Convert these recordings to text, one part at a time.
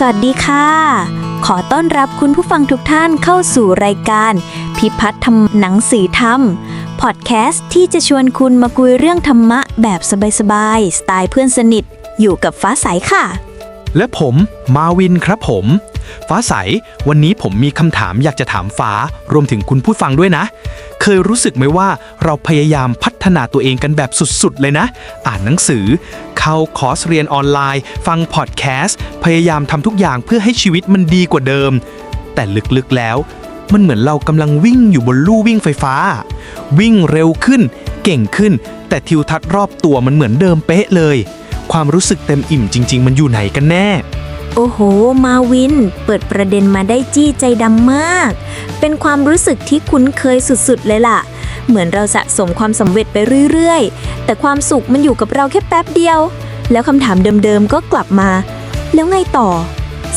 สวัสดีค่ะ ขอต้อนรับคุณผู้ฟังทุกท่านเข้าสู่รายการ พิพัฒน์ธรรมหนังสือธรรมพอดแคสต์ที่จะชวนคุณมาคุยเรื่องธรรมะแบบสบายๆสไตล์เพื่อนสนิท อยู่กับฟ้าใสค่ะ และผมมาวินครับผม ฟ้าใส วันนี้ผมมีคำถามอยากจะถามฟ้ารวมถึงคุณผู้ฟังด้วยนะ เคยรู้สึกไหมว่าเราพยายามพั ฒนาตัวเองกันแบบสุดๆ เลยนะ อ่านหนังสือ เข้าคอร์สเรียนออนไลน์ ฟังพอดแคสต์ พยายามทำทุกอย่างเพื่อให้ชีวิตมันดีกว่าเดิม แต่ลึกๆแล้ว มันเหมือนเรากำลังวิ่งอยู่บนลู่วิ่งไฟฟ้า วิ่งเร็วขึ้น เก่งขึ้น แต่ทิวทัศน์รอบตัวมันเหมือนเดิมเป๊ะเลย ความรู้สึกเต็มอิ่มจริง ๆ มันอยู่ไหนกันแน่โอ้โห มาวิน เปิดประเด็นมาได้จี้ใจดำมาก เป็นความรู้สึกที่คุ้นเคยสุดๆเลยล่ะ เหมือนเราสะสมความสำเร็จไปเรื่อยๆ แต่ความสุขมันอยู่กับเราแค่แป๊บเดียว แล้วคำถามเดิมๆก็กลับมา แล้วไงต่อ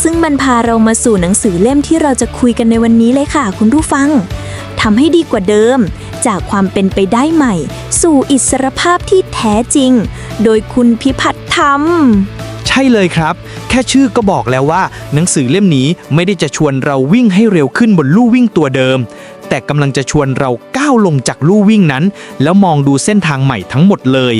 ซึ่งมันพาเรามาสู่หนังสือเล่มที่เราจะคุยกันในวันนี้เลยค่ะ คุณผู้ฟังทำให้ดีกว่าเดิม จากความเป็นไปได้ใหม่ สู่อิสรภาพที่แท้จริง โดยคุณพิพัฒน์ธรรมใช่เลยครับ แค่ชื่อก็บอกแล้วว่า หนังสือเล่มนี้ไม่ได้จะชวนเราวิ่งให้เร็วขึ้นบนลู่วิ่งตัวเดิม แต่กำลังจะชวนเราก้าวลงจากลู่วิ่งนั้น แล้วมองดูเส้นทางใหม่ทั้งหมดเลย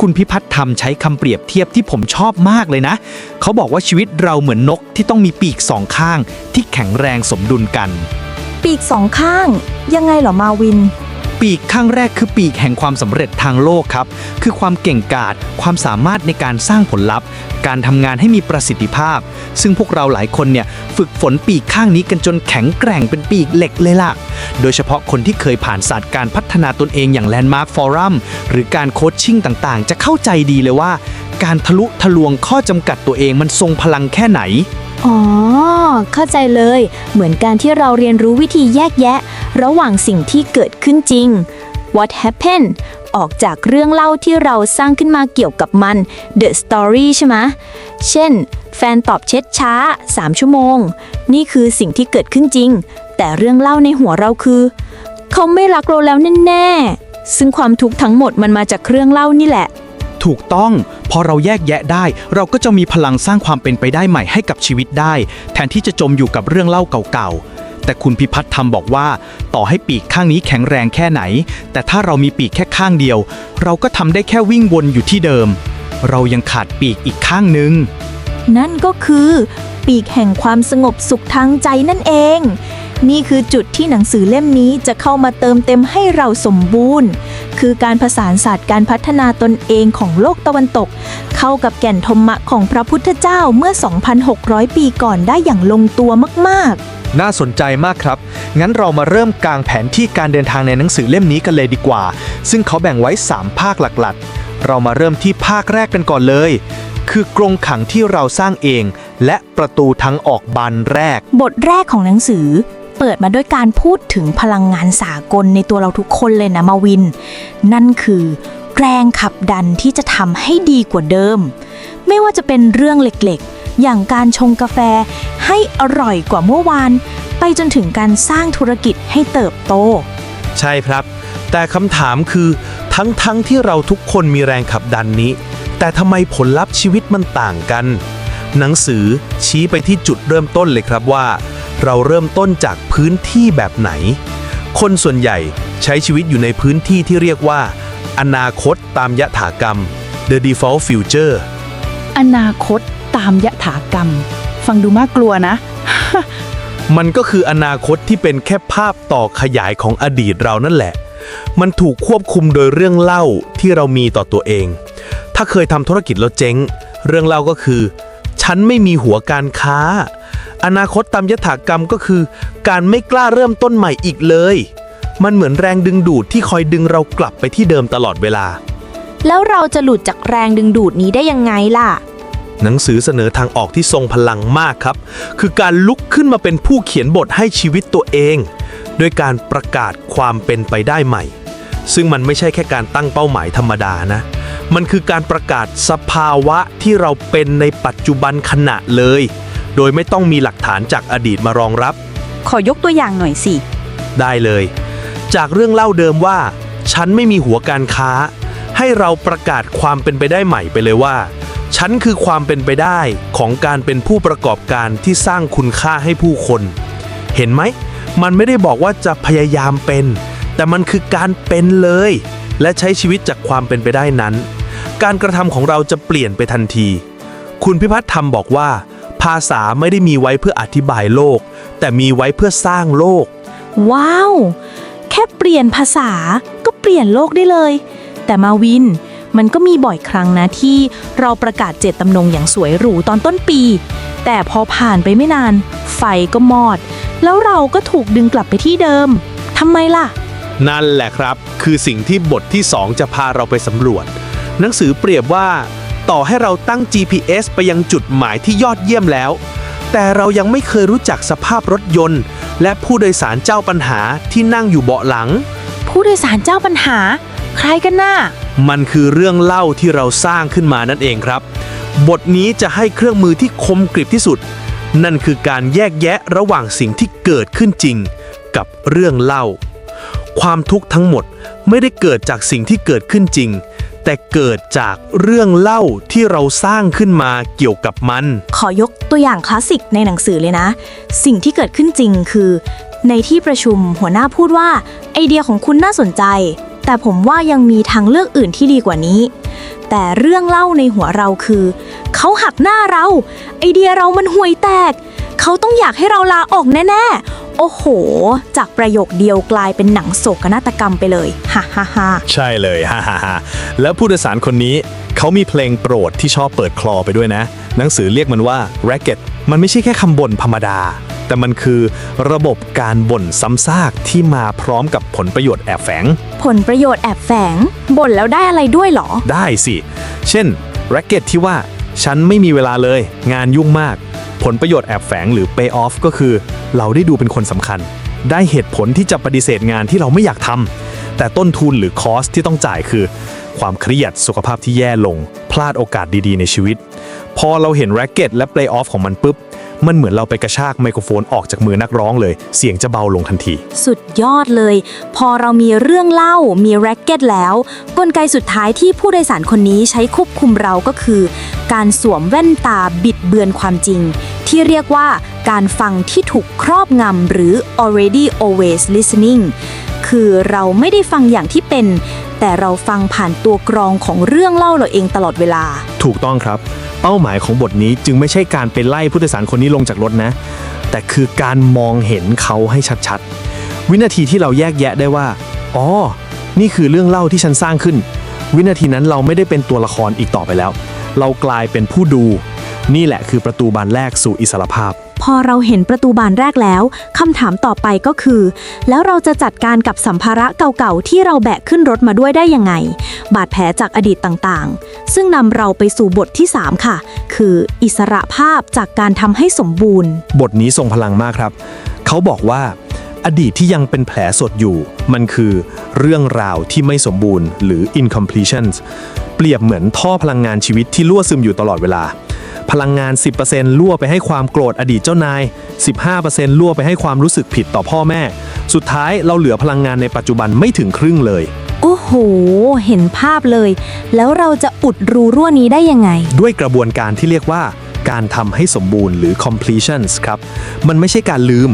คุณพิพัฒน์ทำใช้คำเปรียบเทียบที่ผมชอบมากเลยนะ เขาบอกว่าชีวิตเราเหมือนนกที่ต้องมีปีกสองข้าง ที่แข็งแรงสมดุลกัน ปีกสองข้าง ยังไงเหรอมาวิน ปีกข้างแรกคือปีกแห่งความสำเร็จทางโลกครับ คือความเก่งกาจความสามารถในการสร้างผลลัพธ์ การทำงานให้มีประสิทธิภาพ ซึ่งพวกเราหลายคนเนี่ยฝึกฝนปีกข้างนี้กันจนแข็งแกร่งเป็นปีกเหล็กเลยล่ะ โดยเฉพาะคนที่เคยผ่านศาสตร์การพัฒนาตนเองอย่างแลนด์มาร์คฟอรัมหรือการโคชชิ่งต่างๆ จะเข้าใจดีเลยว่า การทะลุทะลวงข้อจำกัดตัวเองมันทรงพลังแค่ไหน อ๋อ เข้าใจเลย เหมือนการที่เราเรียนรู้วิธีแยกแยะ ระหว่างสิ่งที่เกิดขึ้นจริง what happened ออกจากเรื่องเล่าที่เราสร้างขึ้นมาเกี่ยวกับมัน the story ใช่ไหมเช่น แฟนตอบเช็ดช้า 3 ชั่วโมง นี่คือสิ่งที่เกิดขึ้นจริง แต่เรื่องเล่าในหัวเราคือ เขาไม่รักเราแล้วแน่ๆซึ่งความทุกข์ทั้งหมดมันมาจากเครื่องเล่านี่แหละ ถูกต้อง พอเราแยกแยะได้ เราก็จะมีพลังสร้างความเป็นไปได้ใหม่ให้กับชีวิตได้ แทนที่จะจมอยู่กับเรื่องเล่าเก่าๆ แต่คุณพิพัฒน์ธรรมบอกว่า ต่อให้ปีกข้างนี้แข็งแรงแค่ไหน แต่ถ้าเรามีปีกแค่ข้างเดียว เราก็ทำได้แค่วิ่งวนอยู่ที่เดิม เรายังขาดปีกอีกข้างหนึ่งนั่นก็คือ ปีกแห่งความสงบสุขทางใจนั่นเอง นี่คือจุดที่หนังสือเล่มนี้จะเข้ามาเติมเต็มให้เราสมบูรณ์ คือการผสานศาสตร์การพัฒนาตนเองของโลกตะวันตก เข้ากับแก่นธรรมะของพระพุทธเจ้าเมื่อ 2,600 ปีก่อนได้อย่างลงตัวมากๆน่าสนใจมากครับ งั้นเรามาเริ่มกางแผนที่การเดินทางในหนังสือเล่มนี้กันเลยดีกว่า ซึ่งเขาแบ่งไว้ 3 ภาคหลักๆ เรามาเริ่มที่ภาคแรกกันก่อนเลย คือกรงขังที่เราสร้างเอง และประตูทางออกบานแรก บทแรกของหนังสือ เปิดมาด้วยการพูดถึงพลังงานสากลในตัวเราทุกคนเลยนะมาวิน นั่นคือแรงขับดันที่จะทำให้ดีกว่าเดิม ไม่ว่าจะเป็นเรื่องเล็กๆ อย่างการชงกาแฟให้อร่อยกว่าเมื่อวาน ไปจนถึงการสร้างธุรกิจให้เติบโต ใช่ครับ แต่คำถามคือทั้งๆทที่เราทุกคนมีแรงขับดันนี้ แต่ทำไมผลลัพธ์ชีวิตมันต่างกัน หนังสือชี้ไปที่จุดเริ่มต้นเลยครับว่า เราเริ่มต้นจากพื้นที่แบบไหน คนส่วนใหญ่ใช้ชีวิตอยู่ในพื้นที่ที่เรียกว่า อนาคตตามยถากรรม the default future อนาคตตามยถากรรม ฟังดูน่ากลัวนะ มันก็คืออนาคตที่เป็นแค่ภาพต่อขยายของอดีตเรานั่นแหละ มันถูกควบคุมโดยเรื่องเล่าที่เรามีต่อตัวเอง ถ้าเคยทำธุรกิจแล้วเจ๊ง เรื่องเล่าก็คือ ฉันไม่มีหัวการค้า อนาคตตามยถากรรมก็คือ การไม่กล้าเริ่มต้นใหม่อีกเลย มันเหมือนแรงดึงดูดที่คอยดึงเรากลับไปที่เดิมตลอดเวลา แล้วเราจะหลุดจากแรงดึงดูดนี้ได้ยังไงล่ะ หนังสือเสนอทางออกที่ทรงพลังมากครับ คือการลุกขึ้นมาเป็นผู้เขียนบทให้ชีวิตตัวเองด้วยการประกาศความเป็นไปได้ใหม่ ซึ่งมันไม่ใช่แค่การตั้งเป้าหมายธรรมดานะ มันคือการประกาศสภาวะที่เราเป็นในปัจจุบันขณะเลย โดยไม่ต้องมีหลักฐานจากอดีตมารองรับ ขอยกตัวอย่างหน่อยสิ ได้เลย จากเรื่องเล่าเดิมว่า ฉันไม่มีหัวการค้า ให้เราประกาศความเป็นไปได้ใหม่ไปเลยว่า ฉันคือความเป็นไปได้ของการเป็นผู้ประกอบการที่สร้างคุณค่าให้ผู้คน เห็นไหม มันไม่ได้บอกว่าจะพยายามเป็น แต่มันคือการเป็นเลย และใช้ชีวิตจากความเป็นไปได้นั้น การกระทำของเราจะเปลี่ยนไปทันที คุณพิพัฒน์ธรรมบอกว่า ภาษาไม่ได้มีไว้เพื่ออธิบายโลก แต่มีไว้เพื่อสร้างโลก ว้าว แค่เปลี่ยนภาษาก็เปลี่ยนโลกได้เลย แต่มาวิน มันก็มีบ่อยครั้งนะที่เราประกาศเจตจำนงอย่างสวยหรูตอนต้นปี แต่พอผ่านไปไม่นาน ไฟก็มอด แล้วเราก็ถูกดึงกลับไปที่เดิมทำไมล่ะ นั่นแหละครับ คือสิ่งที่บทที่ 2 จะพาเราไปสำรวจ หนังสือเปรียบว่า ต่อให้เราตั้ง GPS ไปยังจุดหมายที่ยอดเยี่ยมแล้ว แต่เรายังไม่เคยรู้จักสภาพรถยนต์ และผู้โดยสารเจ้าปัญหาที่นั่งอยู่เบาะหลัง ผู้โดยสารเจ้าปัญหา ใครกันน่ะมันคือเรื่องเล่าที่เราสร้างขึ้นมานั่นเองครับ บทนี้จะให้เครื่องมือที่คมกริบที่สุด นั่นคือการแยกแยะระหว่างสิ่งที่เกิดขึ้นจริง กับเรื่องเล่า ความทุกข์ทั้งหมดไม่ได้เกิดจากสิ่งที่เกิดขึ้นจริง แต่เกิดจากเรื่องเล่าที่เราสร้างขึ้นมาเกี่ยวกับมัน ขอยกตัวอย่างคลาสสิกในหนังสือเลยนะ สิ่งที่เกิดขึ้นจริงคือ ในที่ประชุมหัวหน้าพูดว่า ไอเดียของคุณน่าสนใจ แต่ผมว่ายังมีทางเลือกอื่นที่ดีกว่านี้ แต่เรื่องเล่าในหัวเราคือ เขาหักหน้าเรา ไอเดียเรามันห่วยแตก เขาต้องอยากให้เราลาออกแน่ๆ โอ้โห จากประโยคเดียวกลายเป็นหนังโศกนาฏกรรมไปเลย ฮ่าฮ่าฮ่าใช่เลยฮ่าฮ่าฮ่าแล้วผู้โดยสารคนนี้ เขามีเพลงโปรดที่ชอบเปิดคลอไปด้วยนะ หนังสือเรียกมันว่า racket มันไม่ใช่แค่คำบ่นธรรมดา แต่มันคือระบบการบ่นซ้ำซากที่มาพร้อมกับผลประโยชน์แอบแฝง ผลประโยชน์แอบแฝง บ่นแล้วได้อะไรด้วยเหรอ ได้สิ เช่น racket ที่ว่า ฉันไม่มีเวลาเลย งานยุ่งมาก ผลประโยชน์แอบแฝงหรือ pay off ก็คือ เราได้ดูเป็นคนสำคัญ ได้เหตุผลที่จะปฏิเสธงานที่เราไม่อยากทำแต่ต้นทุนหรือคอสที่ต้องจ่ายคือ ความเครียดสุขภาพที่แย่ลง พลาดโอกาสดีๆ ในชีวิต พอเราเห็นแร็กเก็ตและ play off ของมันปุ๊บ มันเหมือนเราไปกระชากไมโครโฟนออกจากมือนักร้องเลย เสียงจะเบาลงทันที สุดยอดเลย พอเรามีเรื่องเล่า มีแร็กเก็ตแล้ว กลไกสุดท้ายที่ผู้โดยสารคนนี้ใช้ควบคุมเราก็คือ การสวมแว่นตาบิดเบือนความจริง ที่เรียกว่าการฟังที่ถูกครอบงำหรือ already always listening คือเราไม่ได้ฟังอย่างที่เป็น แต่เราฟังผ่านตัวกรองของเรื่องเล่าเราเองตลอดเวลา ถูกต้องครับ เป้าหมายของบทนี้จึงไม่ใช่การไปไล่ผู้โดยสารคนนี้ลงจากรถนะ แต่คือการมองเห็นเขาให้ชัดๆ วินาทีที่เราแยกแยะได้ว่า อ๋อ นี่คือเรื่องเล่าที่ฉันสร้างขึ้น วินาทีนั้นเราไม่ได้เป็นตัวละครอีกต่อไปแล้ว เรากลายเป็นผู้ดู นี่แหละคือประตูบานแรกสู่อิสรภาพ พอเราเห็นประตูบานแรกแล้วคำถามต่อไปก็คือ แล้วเราจะจัดการกับสัมภาระเก่าๆ ที่เราแบกขึ้นรถมาด้วยได้ยังไง บาดแผลจากอดีตต่างๆ ซึ่งนำเราไปสู่บทที่ 3 ค่ะ คืออิสระภาพจากการทำให้สมบูรณ์ บทนี้ทรงพลังมากครับ เขาบอกว่า อดีตที่ยังเป็นแผลสดอยู่ มันคือเรื่องราวที่ไม่สมบูรณ์ หรือ incompletions เปรียบเหมือนท่อพลังงานชีวิตที่รั่วซึมอยู่ตลอดเวลา พลังงาน 10%รั่วไปให้ความโกรธอดีตเจ้านาย 15%รั่วไปให้ความรู้สึกผิดต่อพ่อแม่ สุดท้ายเราเหลือพลังงานในปัจจุบันไม่ถึงครึ่งเลย โอ้โห เห็นภาพเลย แล้วเราจะอุดรูรั่วนี้ได้ยังไง ด้วยกระบวนการที่เรียกว่าการทำให้สมบูรณ์หรือ completions ครับ มันไม่ใช่การลืม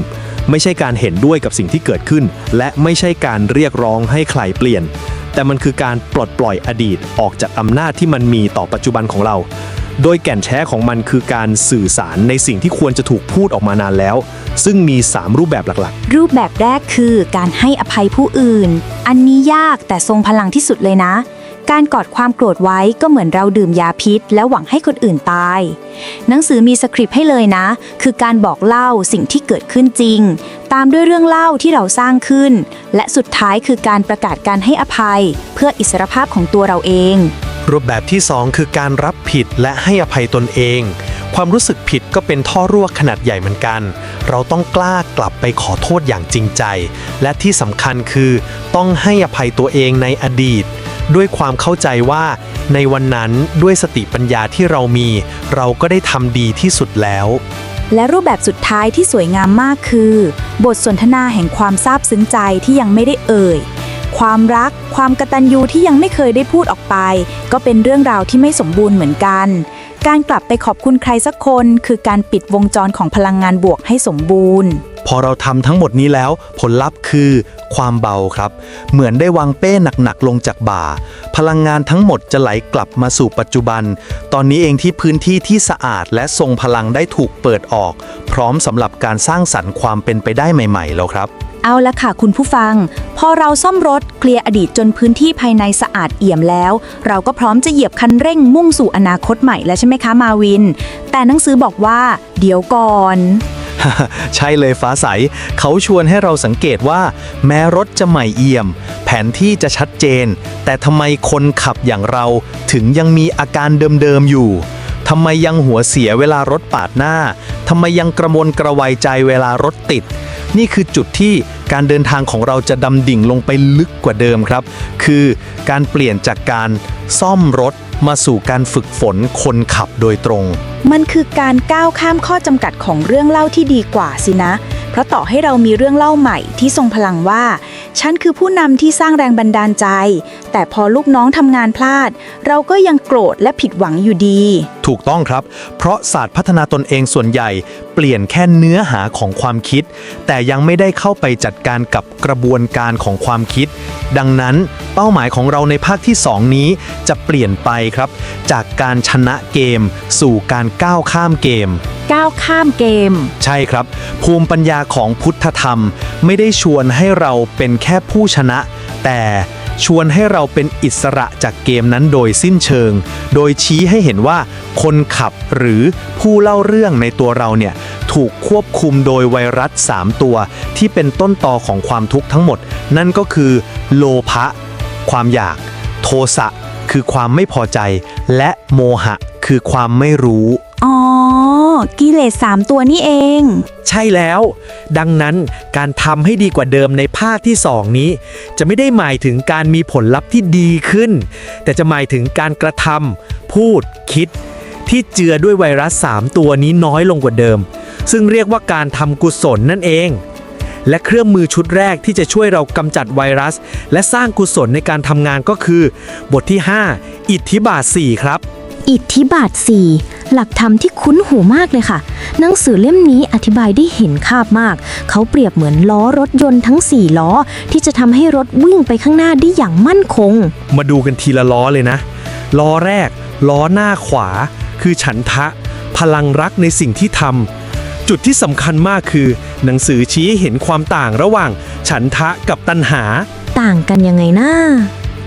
ไม่ใช่การเห็นด้วยกับสิ่งที่เกิดขึ้น และไม่ใช่การเรียกร้องให้ใครเปลี่ยน แต่มันคือการปลดปล่อยอดีตออกจากอำนาจที่มันมีต่อปัจจุบันของเรา โดยแก่นแท้ของมันคือการสื่อสารในสิ่งที่ควรจะถูกพูดออกมานานแล้ว ซึ่งมี 3 รูปแบบหลักรูปแบบแรกคือการให้อภัยผู้อื่น อันนี้ยากแต่ทรงพลังที่สุดเลยนะ การกอดความโกรธไว้ก็เหมือนเราดื่มยาพิษ แล้วหวังให้คนอื่นตาย หนังสือมีสคริปต์ให้เลยนะ คือการบอกเล่าสิ่งที่เกิดขึ้นจริง ตามด้วยเรื่องเล่าที่เราสร้างขึ้น และสุดท้ายคือการประกาศการให้อภัย เพื่ออิสรภาพของตัวเราเอง รูปแบบที่ 2 คือการรับผิดและให้อภัยตนเอง ความรู้สึกผิดก็เป็นท่อรั่วขนาดใหญ่เหมือนกัน เราต้องกล้ากลับไปขอโทษอย่างจริงใจ และที่สำคัญคือต้องให้อภัยตัวเองในอดีต ด้วยความเข้าใจว่า ในวันนั้นด้วยสติปัญญาที่เรามี เราก็ได้ทำดีที่สุดแล้ว และรูปแบบสุดท้ายที่สวยงามมากคือ บทสนทนาแห่งความซาบซึ้งใจที่ยังไม่ได้เอ่ย ความรัก ความกตัญญูที่ยังไม่เคยได้พูดออกไป ก็เป็นเรื่องราวที่ไม่สมบูรณ์เหมือนกัน การกลับไปขอบคุณใครสักคน คือการปิดวงจรของพลังงานบวกให้สมบูรณ์ พอเราทำทั้งหมดนี้แล้ว ผลลัพธ์คือความเบาครับ เหมือนได้วางเป้หนักๆลงจากบ่า พลังงานทั้งหมดจะไหลกลับมาสู่ปัจจุบัน ตอนนี้เองที่พื้นที่ที่สะอาดและทรงพลังได้ถูกเปิดออก พร้อมสำหรับการสร้างสรรค์ความเป็นไปได้ใหม่ ๆ แล้วครับ เอาละค่ะคุณผู้ฟัง พอเราซ่อมรถเคลียร์อดีตจนพื้นที่ภายในสะอาดเอี่ยมแล้ว เราก็พร้อมจะเหยียบคันเร่งมุ่งสู่อนาคตใหม่แล้วใช่ไหมคะมาวิน แต่หนังสือบอกว่า เดี๋ยวก่อนใช่เลยฟ้าใส เขาชวนให้เราสังเกตว่า แม้รถจะใหม่เอี่ยม แผนที่จะชัดเจน แต่ทำไมคนขับอย่างเราถึงยังมีอาการเดิมๆอยู่ ทำไมยังหัวเสียเวลารถปาดหน้า ทำไมยังกระมวลกระวายใจเวลารถติด นี่คือจุดที่การเดินทางของเราจะดำดิ่งลงไปลึกกว่าเดิมครับ คือการเปลี่ยนจากการซ่อมรถมาสู่การฝึกฝนคนขับโดยตรง มันคือการก้าวข้ามข้อจำกัดของเรื่องเล่าที่ดีกว่าสินะ เพราะต่อให้เรามีเรื่องเล่าใหม่ที่ทรงพลังว่า ฉันคือผู้นำที่สร้างแรงบันดาลใจ แต่พอลูกน้องทำงานพลาด เราก็ยังโกรธและผิดหวังอยู่ดี ถูกต้องครับ เพราะศาสตร์พัฒนาตนเองส่วนใหญ่ เปลี่ยนแค่เนื้อหาของความคิด แต่ยังไม่ได้เข้าไปจัดการกับกระบวนการของความคิด ดังนั้นเป้าหมายของเราในภาคที่ 2 นี้จะเปลี่ยนไปครับ จากการชนะเกม สู่การก้าวข้ามเกม ก้าวข้ามเกม ใช่ครับ ภูมิปัญญาของพุทธธรรม ไม่ได้ชวนให้เราเป็นแค่ผู้ชนะ แต่ชวนให้เราเป็นอิสระจากเกมนั้นโดยสิ้นเชิง โดยชี้ให้เห็นว่าคนขับหรือผู้เล่าเรื่องในตัวเราเนี่ยถูกควบคุมโดยไวรัส 3 ตัว ที่เป็นต้นตอของความทุกข์ทั้งหมด นั่นก็คือโลภะความอยาก โทสะคือความไม่พอใจ และโมหะคือความไม่รู้ กิเลสสามตัวนี่เอง ใช่แล้ว ดังนั้นการทำให้ดีกว่าเดิมในภาคที่2นี้ จะไม่ได้หมายถึงการมีผลลัพธ์ที่ดีขึ้น แต่จะหมายถึงการกระทำพูดคิด ที่เจือด้วยไวรัส 3 ตัวนี้น้อยลงกว่าเดิม ซึ่งเรียกว่าการทำกุศลนั่นเอง และเครื่องมือชุดแรกที่จะช่วยเรากำจัดไวรัส และสร้างกุศลในการทำงานก็คือ บทที่ 5 อิทธิบาท4ครับ อิทธิบาท 4 หลักธรรมที่คุ้นหูมากเลยค่ะ หนังสือเล่มนี้อธิบายได้เห็นภาพมาก เขาเปรียบเหมือนล้อรถยนต์ทั้ง 4 ล้อ ที่จะทำให้รถวิ่งไปข้างหน้าได้อย่างมั่นคง มาดูกันทีละล้อเลยนะ ล้อแรก ล้อหน้าขวา คือฉันทะ พลังรักในสิ่งที่ทำจุดที่สำคัญมากคือ หนังสือชี้ให้เห็นความต่างระหว่าง ฉันทะกับตัณหา ต่างกันยังไงนะ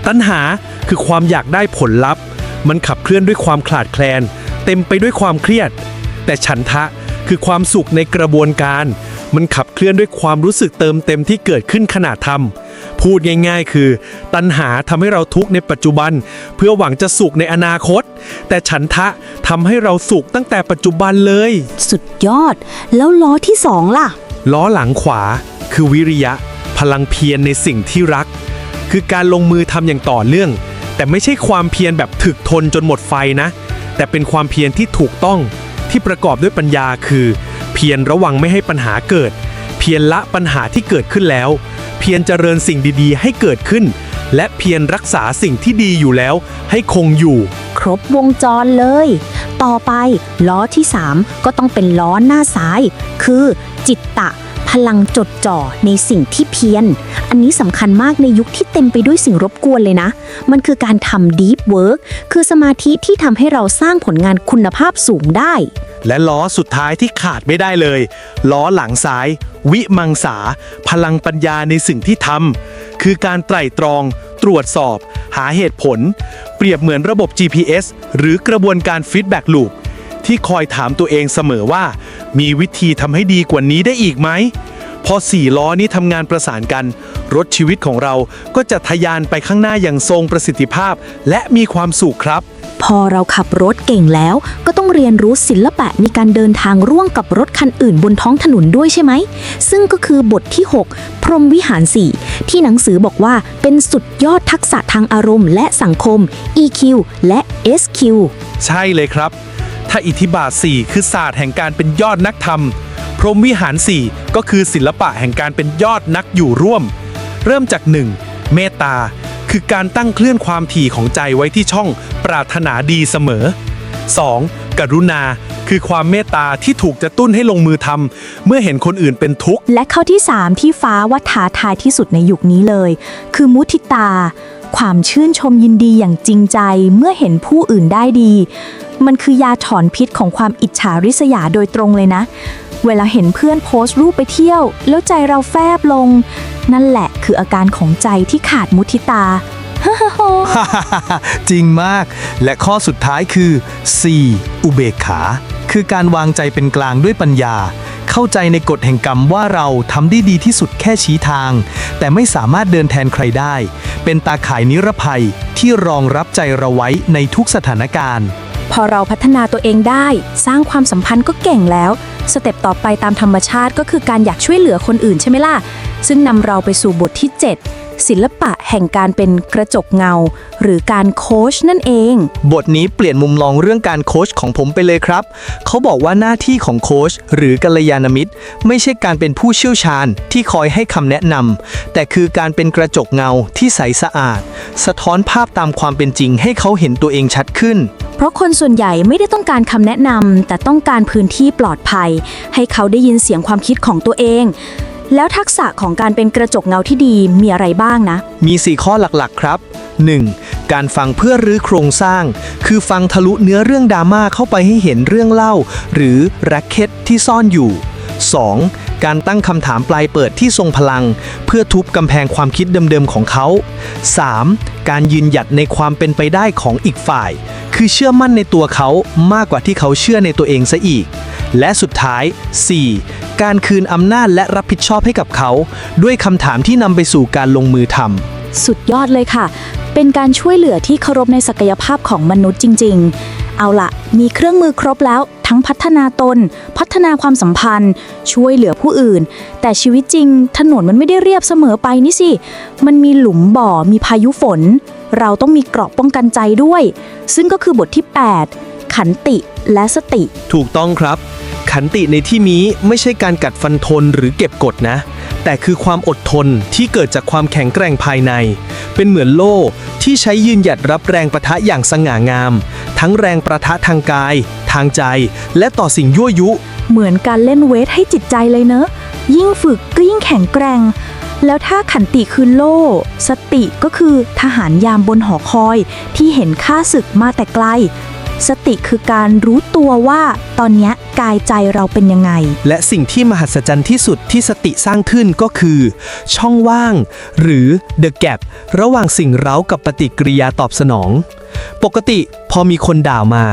ตัณหาคือความอยากได้ผลลัพธ์ มันขับเคลื่อนด้วยความขลาดแคลน เต็มไปด้วยความเครียด แต่ฉันทะคือความสุขในกระบวนการ มันขับเคลื่อนด้วยความรู้สึกเติมเต็มที่เกิดขึ้นขณะทำพูดง่ายๆ คือ ตัณหาทำให้เราทุกข์ในปัจจุบัน เพื่อหวังจะสุขในอนาคต แต่ฉันทะทำให้เราสุขตั้งแต่ปัจจุบันเลย สุดยอด แล้วล้อที่2ล่ะ ล้อหลังขวา คือวิริยะ พลังเพียรในสิ่งที่รัก คือการลงมือทำอย่างต่อเนื่อง แต่ไม่ใช่ความเพียรแบบถึกทนจนหมดไฟนะ แต่เป็นความเพียรที่ถูกต้องที่ประกอบด้วยปัญญาคือ เพียรระวังไม่ให้ปัญหาเกิด เพียรละปัญหาที่เกิดขึ้นแล้ว เพียรเจริญสิ่งดีๆ ให้เกิดขึ้น และเพียรรักษาสิ่งที่ดีอยู่แล้ว ให้คงอยู่ ครบวงจรเลย ต่อไปล้อที่ 3 ก็ต้องเป็นล้อหน้าซ้าย คือจิตตะ พลังจดจ่อในสิ่งที่เพี้ยรอันนี้สำคัญมากในยุคที่เต็มไปด้วยสิ่งรบกวนเลยนะ มันคือการทำ deep work คือสมาธิที่ทำให้เราสร้างผลงานคุณภาพสูงได้ และล้อสุดท้ายที่ขาดไม่ได้เลย ล้อหลังซ้าย วิมังสา พลังปัญญาในสิ่งที่ทำคือการไตร่ตรอง ตรวจสอบ หาเหตุผล เปรียบเหมือนระบบ GPS หรือกระบวนการ Feedback Loop ที่คอยถามตัวเองเสมอว่า มีวิธีทำให้ดีกว่านี้ได้อีกไหม พอสี่ล้อนี้ทำงานประสานกัน รถชีวิตของเราก็จะทะยานไปข้างหน้าอย่างทรงประสิทธิภาพ และมีความสุขครับ พอเราขับรถเก่งแล้วก็ต้องเรียนรู้ศิลปะในการเดินทางร่วมกับรถคันอื่นบนท้องถนนด้วยใช่ไหม ซึ่งก็คือบทที่ 6 พรหมวิหาร 4 ที่หนังสือบอกว่าเป็นสุดยอดทักษะทางอารมณ์ และสังคม EQ และ SQ ใช่เลยครับ ถ้าอิทธิบาท 4 คือศาสตร์แห่งการเป็นยอดนักธรรม พรหมวิหาร 4 ก็คือศิลปะแห่งการเป็นยอดนักอยู่ร่วม เริ่มจาก 1. เมตตา คือการตั้งเคลื่อนความถี่ของใจไว้ที่ช่องปรารถนาดีเสมอ 2. กรุณา คือความเมตตาที่ถูกจะตุ้นให้ลงมือทำเมื่อเห็นคนอื่นเป็นทุกข์ และข้อที่ 3 ที่ฟ้าว่าท้าทายที่สุดในยุคนี้เลย คือมุทิตา ความชื่นชมยินดีอย่างจริงใจเมื่อเห็นผู้อื่นได้ดี มันคือยาถอนพิษของความอิจฉาริษยาโดยตรงเลยนะ เวลาเห็นเพื่อนโพสต์รูปไปเที่ยว แล้วใจเราแฟบลง นั่นแหละคืออาการของใจที่ขาดมุทิตา จริงมาก และข้อสุดท้ายคือ 4. อุเบกขา คือการวางใจเป็นกลางด้วยปัญญา เข้าใจในกฎแห่งกรรมว่าเราทำได้ดีที่สุดแค่ชี้ทาง แต่ไม่สามารถเดินแทนใครได้ เป็นตาข่ายนิรภัยที่รองรับใจเราไว้ในทุกสถานการณ์ พอเราพัฒนาตัวเองได้ สร้างความสัมพันธ์ก็เก่งแล้ว สเต็ปต่อไปตามธรรมชาติก็คือการอยากช่วยเหลือคนอื่นใช่ไหมล่ะ ซึ่งนำเราไปสู่บทที่ 7 ศิลปะแห่งการเป็นกระจกเงา หรือการโค้ชนั่นเอง บทนี้เปลี่ยนมุมมองเรื่องการโค้ชของผมไปเลยครับ เขาบอกว่าหน้าที่ของโค้ชหรือกัลยาณมิตร ไม่ใช่การเป็นผู้เชี่ยวชาญที่คอยให้คำแนะนำแต่คือการเป็นกระจกเงาที่ใสสะอาด สะท้อนภาพตามความเป็นจริงให้เขาเห็นตัวเองชัดขึ้นเพราะคนส่วนใหญ่ไม่ได้ต้องการคำแนะนำแต่ต้องการพื้นที่ปลอดภัย ให้เขาได้ยินเสียงความคิดของตัวเอง แล้วทักษะของการเป็นกระจกเงาที่ดีมีอะไรบ้างนะ มี 4 ข้อหลักๆ ครับ 1. การฟังเพื่อรื้อโครงสร้าง คือฟังทะลุเนื้อเรื่องดราม่าเข้าไปให้เห็นเรื่องเล่า หรือแร็กเก็ตที่ซ่อนอยู่ 2. การตั้งคำถามปลายเปิดที่ทรงพลัง เพื่อทุบกำแพงความคิดเดิมๆของเขา 3. การยืนหยัดในความเป็นไปได้ของอีกฝ่าย คือเชื่อมั่นในตัวเขามากกว่าที่เขาเชื่อในตัวเองซะอีก และสุดท้าย 4. การคืนอำนาจและรับผิดชอบให้กับเขา ด้วยคำถามที่นำไปสู่การลงมือทำ สุดยอดเลยค่ะ เป็นการช่วยเหลือที่เคารพในศักยภาพของมนุษย์จริง ๆ เอาละมีเครื่องมือครบแล้ว ทั้งพัฒนาตน พัฒนาความสัมพันธ์ ช่วยเหลือผู้อื่น แต่ชีวิตจริง ถนนมันไม่ได้เรียบเสมอไปนี่สิ มันมีหลุมบ่อ มีพายุฝน เราต้องมีเกราะป้องกันใจด้วย ซึ่งก็คือบทที่ 8 ขันติและสติ ถูกต้องครับ ขันติในที่นี้ไม่ใช่การกัดฟันทนหรือเก็บกดนะ แต่คือความอดทนที่เกิดจากความแข็งแกร่งภายใน เป็นเหมือนโล่ที่ใช้ยืนหยัดรับแรงประทะอย่างสง่างาม ทั้งแรงประทะทางกาย ทางใจ และต่อสิ่งยั่วยุ เหมือนการเล่นเวทให้จิตใจเลยเนอะ ยิ่งฝึกก็ยิ่งแข็งแกร่ง แล้วถ้าขันติคือโล่ สติก็คือทหารยามบนหอคอยที่เห็นค่าศึกมาแต่ไกล สติคือการรู้ตัวว่าตอนนี้กายใจเราเป็นยังไง และสิ่งที่มหัศจรรย์ที่สุดที่สติสร้างขึ้นก็คือ ช่องว่าง หรือ the gap ระหว่างสิ่งเร้ากับปฏิกิริยาตอบสนอง ปกติพอมีคนด่ามา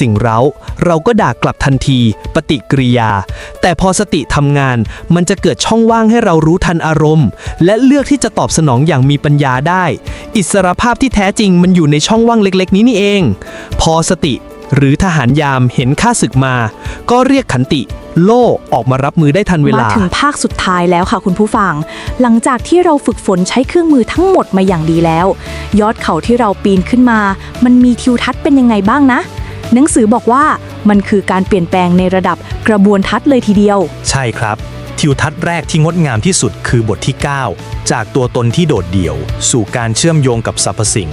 สิ่งเร้า เราก็ด่ากลับทันที ปฏิกิริยา แต่พอสติทำงาน มันจะเกิดช่องว่างให้เรารู้ทันอารมณ์ และเลือกที่จะตอบสนองอย่างมีปัญญาได้ อิสรภาพที่แท้จริงมันอยู่ในช่องว่างเล็ก ๆ นี้นี่เอง พอสติหรือทหารยามเห็นข้าศึกมา ก็เรียกขันติ โล่ออกมารับมือได้ทันเวมาลาถึงภาคสุดท้ายแล้วค่ะคุณผู้ฟัง หลังจากที่เราฝึกฝนใช้เครื่องมือทั้งหมดมาอย่างดีแล้ว ยอดเขาที่เราปีนขึ้นมา มันมีทิวทัศน์เป็นยังไงบ้างนะ หนังสือบอกว่ามันคือการเปลี่ยนแปลงในระดับกระบวนทัศน์เลยทีเดียว ใช่ครับ ทิวทัศน์แรกที่งดงามที่สุดคือบทที่ 9 จากตัวตนที่โดดเดี่ยว สู่การเชื่อมโยงกับสรรพสิ่ง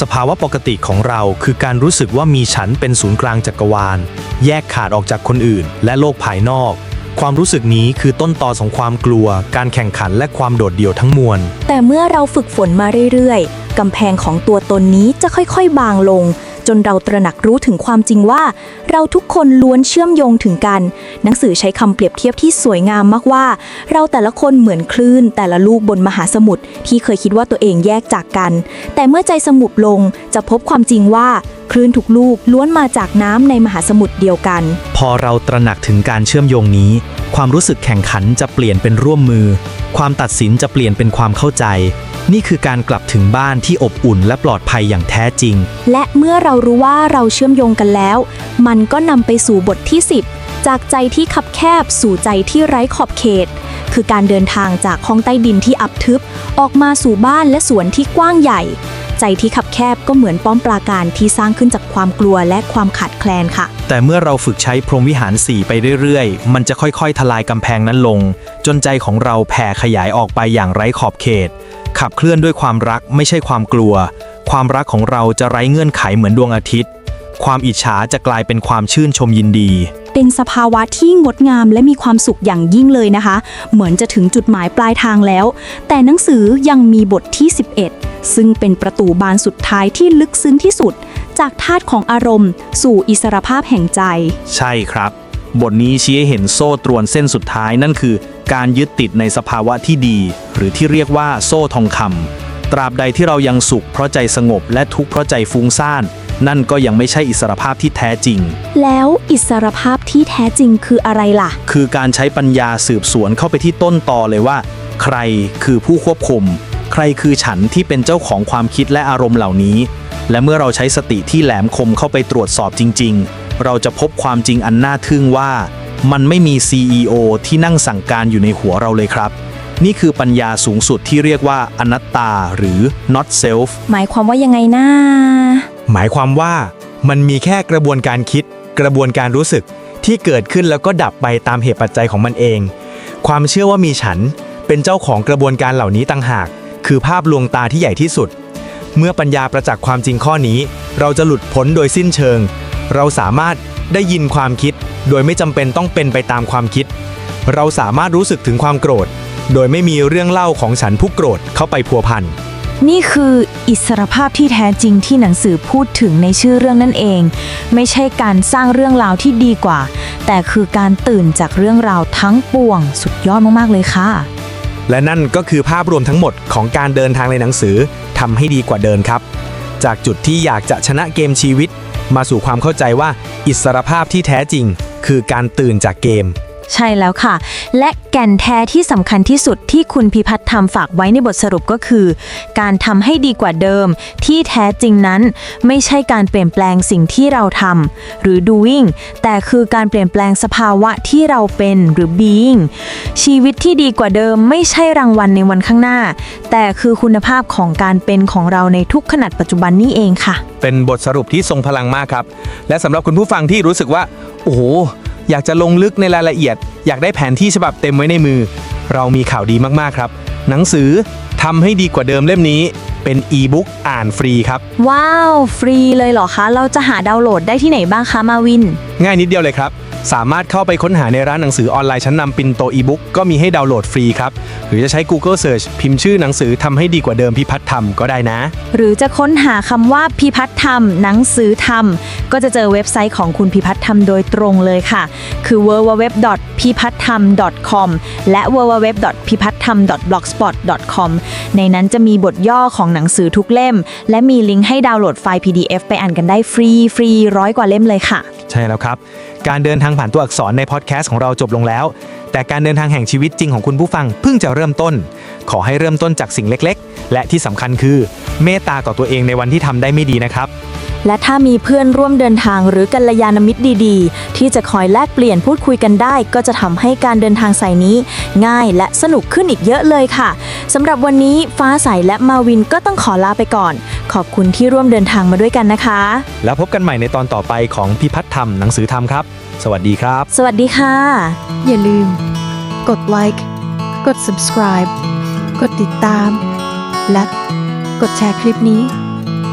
สภาวะปกติของเราคือการรู้สึกว่ามีฉันเป็นศูนย์กลางจักรวาล แยกขาดออกจากคนอื่น และโลกภายนอกความรู้สึกนี้คือต้นตอของความกลัว การแข่งขันและความโดดเดี่ยวทั้งมวล แต่เมื่อเราฝึกฝนมาเรื่อยๆ กำแพงของตัวตนนี้จะค่อยๆ บางลง จนเราตระหนักรู้ถึงความจริงว่า เราทุกคนล้วนเชื่อมโยงถึงกัน หนังสือใช้คำเปรียบเทียบที่สวยงามมากว่า เราแต่ละคนเหมือนคลื่น แต่ละลูกบนมหาสมุทรที่เคยคิดว่าตัวเองแยกจากกัน แต่เมื่อใจสงบลงจะพบความจริงว่า คลื่นทุกลูกล้วนมาจากน้ำในมหาสมุทรเดียวกัน พอเราตระหนักถึงการเชื่อมโยงนี้ ความรู้สึกแข่งขันจะเปลี่ยนเป็นร่วมมือ ความตัดสินจะเปลี่ยนเป็นความเข้าใจ นี่คือการกลับถึงบ้านที่อบอุ่นและปลอดภัยอย่างแท้จริง และเมื่อเรารู้ว่าเราเชื่อมโยงกันแล้ว มันก็นำไปสู่บทที่ 10 จากใจที่คับแคบสู่ใจที่ไร้ขอบเขต คือการเดินทางจากห้องใต้ดินที่อับทึบ ออกมาสู่บ้านและสวนที่กว้างใหญ่ ใจที่ขับแคบก็เหมือนป้อมปราการที่สร้างขึ้นจากความกลัวและความขาดแคลนค่ะ แต่เมื่อเราฝึกใช้พรหมวิหาร 4 ไปเรื่อยๆ มันจะค่อยๆ ทลายกำแพงนั้นลง จนใจของเราแผ่ขยายออกไปอย่างไร้ขอบเขต ขับเคลื่อนด้วยความรักไม่ใช่ความกลัว ความรักของเราจะไร้เงื่อนไขเหมือนดวงอาทิตย์ ความอิจฉาจะกลายเป็นความชื่นชมยินดี เป็นสภาวะที่งดงามและมีความสุขอย่างยิ่งเลยนะคะ เหมือนจะถึงจุดหมายปลายทางแล้ว แต่หนังสือยังมีบทที่ 11 ซึ่งเป็นประตูบานสุดท้ายที่ลึกซึ้งที่สุด จากธาตุของอารมณ์ สู่อิสรภาพแห่งใจ ใช่ครับ บทนี้ชี้ให้เห็นโซ่ตรวนเส้นสุดท้ายนั่นคือ การยึดติดในสภาวะที่ดี หรือที่เรียกว่าโซ่ทองคำตราบใดที่เรายังสุขเพราะใจสงบและทุกข์เพราะใจฟุ้งซ่าน นั่นก็ยังไม่ใช่อิสรภาพที่แท้จริง แล้วอิสรภาพที่แท้จริงคืออะไรล่ะ คือการใช้ปัญญาสืบสวนเข้าไปที่ต้นตอเลยว่า ใครคือผู้ควบคุม ใครคือฉันที่เป็นเจ้าของความคิดและอารมณ์เหล่านี้ และเมื่อเราใช้สติที่แหลมคมเข้าไปตรวจสอบจริง ๆ เราจะพบความจริงอันน่าทึ่งว่า มันไม่มี CEO ที่นั่งสั่งการอยู่ในหัวเราเลยครับนี่คือปัญญาสูงสุดที่เรียกว่าอนัตตาหรือ not self หมายความว่ายังไงนะ หมายความว่ามันมีแค่กระบวนการคิด กระบวนการรู้สึกที่เกิดขึ้นแล้วก็ดับไปตามเหตุปัจจัยของมันเอง ความเชื่อว่ามีฉันเป็นเจ้าของกระบวนการเหล่านี้ต่างหาก คือภาพลวงตาที่ใหญ่ที่สุด เมื่อปัญญาประจักษ์ความจริงข้อนี้ เราจะหลุดพ้นโดยสิ้นเชิง เราสามารถได้ยินความคิด โดยไม่จำเป็นต้องเป็นไปตามความคิด เราสามารถรู้สึกถึงความโกรธ โดยไม่มีเรื่องเล่าของฉันผู้โกรธเข้าไปพัวพัน นี่คืออิสรภาพที่แท้จริงที่หนังสือพูดถึงในชื่อเรื่องนั่นเอง ไม่ใช่การสร้างเรื่องราวที่ดีกว่า แต่คือการตื่นจากเรื่องราวทั้งปวง สุดยอดมาก ๆ เลยค่ะ และนั่นก็คือภาพรวมทั้งหมดของการเดินทางในหนังสือทำให้ดีกว่าเดินครับ จากจุดที่อยากจะชนะเกมชีวิต มาสู่ความเข้าใจว่า อิสรภาพที่แท้จริง คือการตื่นจากเกม ใช่แล้วค่ะ และแก่นแท้ที่สำคัญที่สุดที่คุณพิพัฒน์ทำฝากไว้ในบทสรุปก็คือ การทำให้ดีกว่าเดิม ที่แท้จริงนั้น ไม่ใช่การเปลี่ยนแปลงสิ่งที่เราทำหรือ doing แต่คือการเปลี่ยนแปลงสภาวะที่เราเป็นหรือ being ชีวิตที่ดีกว่าเดิมไม่ใช่รางวัลในวันข้างหน้า แต่คือคุณภาพของการเป็นของเราในทุกขณะปัจจุบันนี่เองค่ะ เป็นบทสรุปที่ทรงพลังมากครับ และสำหรับคุณผู้ฟังที่รู้สึกว่า โอ้โห อยากจะลงลึกในรายละเอียด อยากได้แผนที่ฉบับเต็มไว้ในมือ เรามีข่าวดีมากๆครับ หนังสือทำให้ดีกว่าเดิมเล่มนี้ เป็นอีบุ๊กอ่านฟรีครับ ว้าว ฟรีเลยเหรอคะ เราจะหาดาวน์โหลดได้ที่ไหนบ้างคะมาวิน ง่ายนิดเดียวเลยครับ สามารถเข้าไปค้นหาในร้านหนังสือออนไลน์ชั้นนำปินโตอีบุ๊กก็มีให้ดาวน์โหลดฟรีครับ หรือจะใช้ Google Search พิมพ์ชื่อหนังสือทำให้ดีกว่าเดิมพิพัฒน์ธรรมก็ได้นะ หรือจะค้นหาคำว่าพิพัฒน์ธรรม หนังสือธรรม ก็จะเจอเว็บไซต์ของคุณพิพัฒน์ธรรมโดยตรงเลยค่ะ คือ www.pipattham.com และ www.pipattham.blogspot.com ในนั้นจะมีบทย่อของหนังสือทุกเล่ม และมีลิงก์ให้ดาวน์โหลดไฟล์ PDF ไปอ่านกันได้ฟรีฟรีร้อยกว่าเล่มเลยค่ะ ใช่แล้วครับ การเดินทางผ่านตัวอักษรในพอดแคสต์ของเราจบลงแล้ว แต่การเดินทางแห่งชีวิตจริงของคุณผู้ฟังเพิ่งจะเริ่มต้น ขอให้เริ่มต้นจากสิ่งเล็กๆ และที่สำคัญคือ เมตตาต่อตัวเองในวันที่ทำได้ไม่ดีนะครับ และถ้ามีเพื่อนร่วมเดินทางหรือกัลยาณมิตรดีๆ ที่จะคอยแลกเปลี่ยนพูดคุยกันได้ ก็จะทำให้การเดินทางสายนี้ ง่ายและสนุกขึ้นอีกเยอะเลยค่ะสำหรับวันนี้ฟ้าใสและมาวินก็ต้องขอลาไปก่อน ขอบคุณที่ร่วมเดินทางมาด้วยกันนะคะ แล้วพบกันใหม่ในตอนต่อไปของพิพัฒน์ธรรมหนังสือธรรมครับ สวัสดีครับ สวัสดีค่ะ อย่าลืม กดไลค์กด subscribe กดติดตาม และกดแชร์คลิปนี้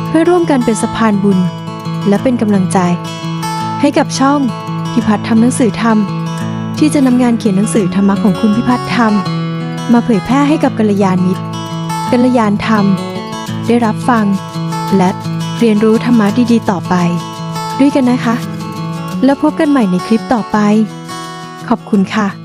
เพื่อร่วมกันเป็นสะพานบุญ และเป็นกำลังใจ ให้กับช่องพิพัฒน์ทำหนังสือธรรม ที่จะนำงานเขียนหนังสือธรรมะของคุณพิพัฒน์ธรรมมาเผยแพร่ให้กับกัลยาณมิตรกัลยาณธรรม ได้รับฟัง และเรียนรู้ธรรมะดีๆ ต่อไป ด้วยกันนะคะ แล้วพบกันใหม่ในคลิปต่อไป ขอบคุณค่ะ